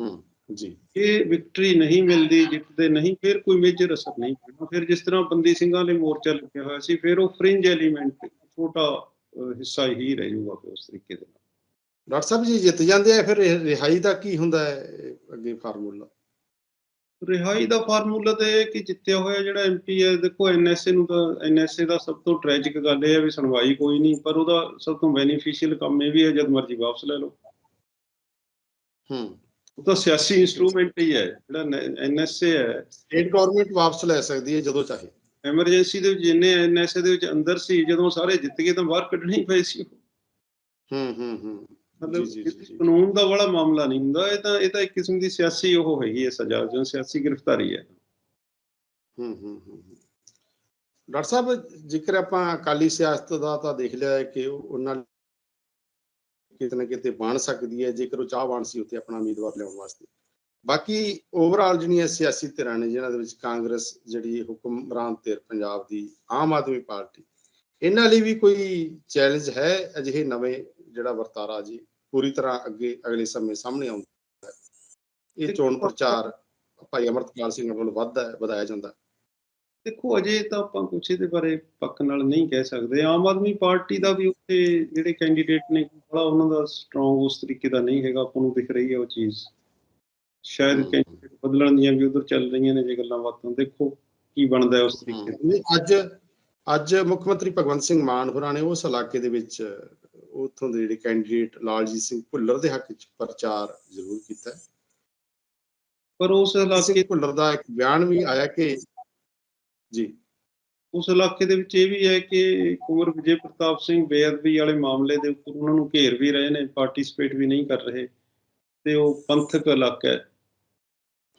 ਹੂੰ ਜੀ। ਜੇ ਵਿਕਟਰੀ ਨਹੀਂ ਮਿਲਦੀ ਜਿੱਤਦੇ ਨਹੀਂ ਫਿਰ ਕੋਈ ਮੇਜਰ ਅਸਰ ਨਹੀਂ ਪੈਣਾ। ਫਿਰ ਜਿਸ ਤਰ੍ਹਾਂ ਬੰਦੀ ਸਿੰਘਾਂ ਲਈ ਮੋਰਚਾ ਲੱਗਿਆ ਹੋਇਆ ਸੀ ਫਿਰ ਉਹ ਫ੍ਰਿੰਜ ਐਲੀਮੈਂਟ ਛੋਟਾ ਹਿੱਸਾ ਹੀ ਰਹਿ ਜਾਊਗਾ ਫਿਰ ਉਸ ਤਰੀਕੇ ਦੇ ਨਾਲ। ਡਾਕਟਰ ਸਾਹਿਬ ਜੀ ਜਿੱਤ ਜਾਂਦੇ ਆ ਫਿਰ ਇਹ ਰਿਹਾਈ ਦਾ ਕੀ ਹੁੰਦਾ ਹੈ ਇਹ ਅੱਗੇ ਫਾਰਮੂਲਾ? ਰਿਹਾਈ ਦਾ ਫਾਰਮੂਲਾ ਤੇ ਇਹ ਕਿ ਜਿੱਤਿਆ ਹੋਇਆ ਜਿਹੜਾ ਐਮਪੀ ਹੈ ਦੇਖੋ ਐਨਐਸਏ ਨੂੰ ਤਾਂ ਐਨਐਸਏ ਦਾ ਸਭ ਤੋਂ ਟ੍ਰੈਜਿਕ ਗੱਲ ਇਹ ਹੈ ਵੀ ਸੁਣਵਾਈ ਕੋਈ ਨਹੀਂ ਪਰ ਉਹਦਾ ਸਭ ਤੋਂ ਬੈਨੀਫੀਸ਼ੀਅਲ ਕੰਮ ਇਹ ਵੀ ਹੈ ਜਦ ਮਰਜ਼ੀ ਵਾਪਸ ਲੈ ਲਓ। ਹੂੰ। ਉਹ ਤਾਂ ਸਿਆਸੀ ਇਨਸਟਰੂਮੈਂਟ ਹੀ ਹੈ ਜਿਹੜਾ ਐਨਐਸਏ ਹੈ। ਸਟੇਟ ਗਵਰਨਮੈਂਟ ਵਾਪਸ ਲੈ ਸਕਦੀ ਹੈ ਜਦੋਂ ਚਾਹੇ। ਐਮਰਜੈਂਸੀ ਦੇ ਵਿੱਚ ਜਿੰਨੇ ਐਨਐਸਏ ਦੇ ਵਿੱਚ ਅੰਦਰ ਸੀ ਜਦੋਂ ਸਾਰੇ ਜਿੱਤ ਗਏ ਤਾਂ ਬਾਹਰ ਕੱਢਣੇ ਹੀ ਪਏ ਸੀ ਹੂੰ ਹੂੰ ਹੂੰ। ਮਤਲਬ। ਕਾਨੂੰਨ ਦਾ ਵਾਲਾ ਮਾਮਲਾ ਨਹੀਂ ਹੁੰਦਾ ਇਹ ਤਾਂ ਇਹ ਤਾਂ ਇੱਕ ਕਿਸਮ ਦੀ ਸਿਆਸੀ ਉਹ ਹੈਗੀ ਹੈ ਸਜ਼ਾ ਜੋ ਸਿਆਸੀ ਗ੍ਰਿਫਤਾਰੀ ਹੈ ਹੂੰ ਹੂੰ ਹੂੰ। ਡਾਕਟਰ ਸਾਹਿਬ ਜ਼ਿਕਰ ਆਪਾਂ ਅਕਾਲੀ ਸਿਆਸਤ ਦਾ ਤਾਂ ਦੇਖ ਲਿਆ ਹੈ ਕਿ ਉਹ- ਉਹਨਾਂ ਕਿਤੇ ਨਾ ਕਿਤੇ ਬਣ ਸਕਦੀ ਹੈ ਜੇਕਰ ਉਹ ਚਾਹਵਾਨ ਸੀ ਉੱਥੇ ਆਪਣਾ ਉਮੀਦਵਾਰ ਲਿਆਉਣ ਵਾਸਤੇ। ਬਾਕੀ ਓਵਰਆਲ ਜਿਹੜੀਆਂ ਸਿਆਸੀ ਧਿਰਾਂ ਨੇ ਜਿਨ੍ਹਾਂ ਦੇ ਵਿੱਚ ਕਾਂਗਰਸ ਜਿਹੜੀ ਹੁਕਮਰਾਨ ਧਿਰ ਪੰਜਾਬ ਦੀ ਆਮ ਆਦਮੀ ਪਾਰਟੀ ਇਹਨਾਂ ਲਈ ਵੀ ਕੋਈ ਚੈਲੰਜ ਹੈ? ਅਜਿਹੇ ਨਵੇਂ ਜਿਹੜਾ ਵਰਤਾਰਾ ਜੀ ਪੂਰੀ ਤਰ੍ਹਾਂ ਅੱਗੇ ਅਗਲੇ ਸਮੇਂ ਸਾਹਮਣੇ ਆਉਂਦਾ ਹੈ। ਇਹ ਚੋਣ ਪ੍ਰਚਾਰ ਭਾਈ ਅਮਰਤਪਾਲ ਸਿੰਘ ਵੱਲੋਂ ਵੱਧਦਾ ਹੈ ਵਧਾਇਆ ਜਾਂਦਾ ਹੈ। ਦੇਖੋ ਅਜੇ ਤਾਂ ਆਪਾਂ ਕੁਛ ਇਹਦੇ ਬਾਰੇ ਪੱਕ ਨਾਲ ਨਹੀਂ ਕਹਿ ਸਕਦੇ। ਆਮ ਆਦਮੀ ਪਾਰਟੀ ਦਾ ਵੀ ਉੱਥੇ ਜਿਹੜੇ ਕੈਂਡੀਡੇਟ ਨੇ ਬੜਾ ਉਹਨਾਂ ਦਾ ਸਟਰੋਂਗ ਉਸ ਤਰੀਕੇ ਦਾ ਨਹੀਂ ਹੈਗਾ। ਆਪਾਂ ਨੂੰ ਦਿਖ ਰਹੀ ਹੈ ਉਹ ਚੀਜ਼। ਸ਼ਾਇਦ। ਕੈਂਡੀਡੇਟ ਬਦਲਣ ਦੀਆਂ ਵੀ ਉਧਰ ਚੱਲ ਰਹੀਆਂ ਨੇ ਜੇ ਗੱਲਾਂ ਬਾਤਾਂ। ਦੇਖੋ ਕੀ ਬਣਦਾ ਉਸ ਤਰੀਕੇ ਦਾ ਅੱਜ ਅੱਜ ਮੁੱਖ ਮੰਤਰੀ ਭਗਵੰਤ ਸਿੰਘ ਮਾਨ ਹੋਰਾਂ ਨੇ ਉਸ ਇਲਾਕੇ ਦੇ ਵਿੱਚ ਉੱਥੋਂ ਦੇ ਜਿਹੜੇ ਕੈਂਡੀਡੇਟ ਲਾਲਜੀਤ ਸਿੰਘ ਭੁੱਲਰ ਦੇ ਹੱਕ ਵਿੱਚ ਪ੍ਰਚਾਰ ਜ਼ਰੂਰ ਕੀਤਾ। ਪਰ ਉਸ ਇਲਾਕੇ ਭੁੱਲਰ ਦਾ ਇੱਕ ਬਿਆਨ ਵੀ ਆਇਆ ਕਿ ਜੀ। ਉਸ ਇਲਾਕੇ ਦੇ ਵਿੱਚ ਇਹ ਵੀ ਹੈ ਕਿ ਕੁੰਵਰ ਵਿਜੇ ਪ੍ਰਤਾਪ ਸਿੰਘ ਬੇਅਦਬੀ ਵਾਲੇ ਮਾਮਲੇ ਦੇ ਉੱਪਰ ਉਹਨਾਂ ਨੂੰ ਘੇਰ ਵੀ ਰਹੇ ਨੇ ਪਾਰਟਿਸਿਪੇਟ ਵੀ ਨਹੀਂ ਕਰ ਰਹੇ ਤੇ ਉਹ ਪੰਥਕ ਇਲਾਕਾ ਹੈ।